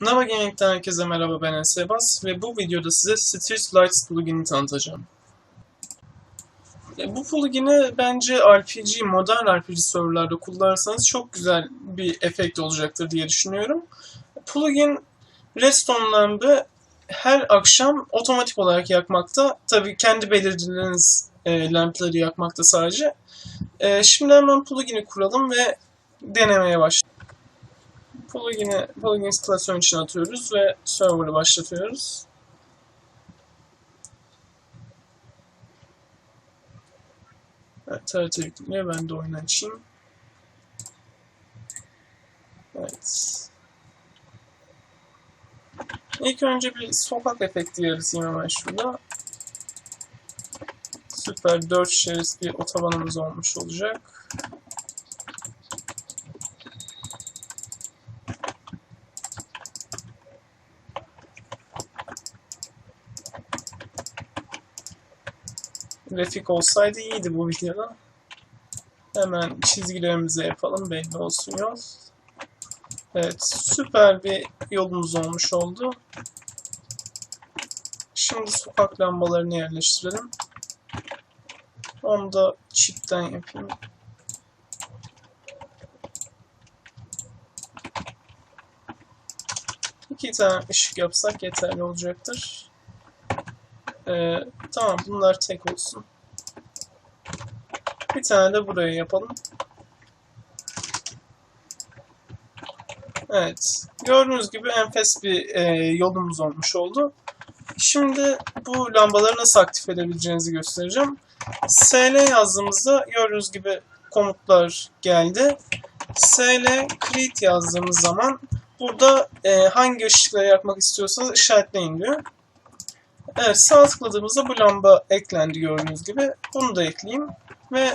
Nava Gaming'den herkese merhaba ben Sebas ve bu videoda size Street Lights plugin'i tanıtacağım. E, Bu plugin'i bence RPG, modern RPG serverlarda kullanırsanız çok güzel bir efekt olacaktır diye düşünüyorum. Plugin Redstone lampı her akşam otomatik olarak yakmakta. Tabii kendi belirlediğiniz e, lampları yakmakta sadece. E, şimdi hemen plugin'i kuralım ve denemeye başlayalım. Plugin'i plugins klasörün içine atıyoruz ve server'ı başlatıyoruz. Evet, TRT yükleniyor. Ben de oyunu açayım. Evet. İlk önce bir sokak efekti yaratayım hemen şurada. Süper 4 şerit bir otobanımız olmuş olacak. Grafik olsaydı iyiydi bu videoda. Hemen çizgilerimizi yapalım belli olsun yol. Evet süper bir yolumuz olmuş oldu. Şimdi sokak lambalarını yerleştirelim. Onu da çipten yapayım. İki tane ışık yapsak yeterli olacaktır. Ee, tamam bunlar tek olsun. Bir tane de buraya yapalım. Evet. Gördüğünüz gibi enfes bir e, yolumuz olmuş oldu. Şimdi bu lambaları nasıl aktif edebileceğinizi göstereceğim. SL yazdığımızda gördüğünüz gibi komutlar geldi. SL create yazdığımız zaman burada e, hangi ışıkları yakmak istiyorsanız işaretleyin diyor. Evet sağ tıkladığımızda bu lamba eklendi gördüğünüz gibi. Bunu da ekleyeyim ve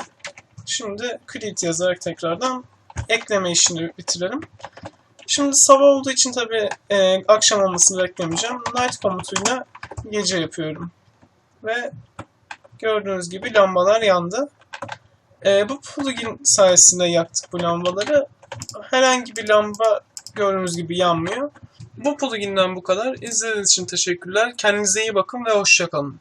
şimdi create yazarak tekrardan ekleme işini bitirelim. Şimdi sabah olduğu için tabi e, akşam olmasını beklemeyeceğim. Night komutuyla gece yapıyorum. Ve gördüğünüz gibi lambalar yandı. E, bu plugin sayesinde yaktık bu lambaları. Herhangi bir lamba gördüğünüz gibi yanmıyor. Bu pluginden bu kadar. İzlediğiniz için teşekkürler. Kendinize iyi bakın ve hoşçakalın.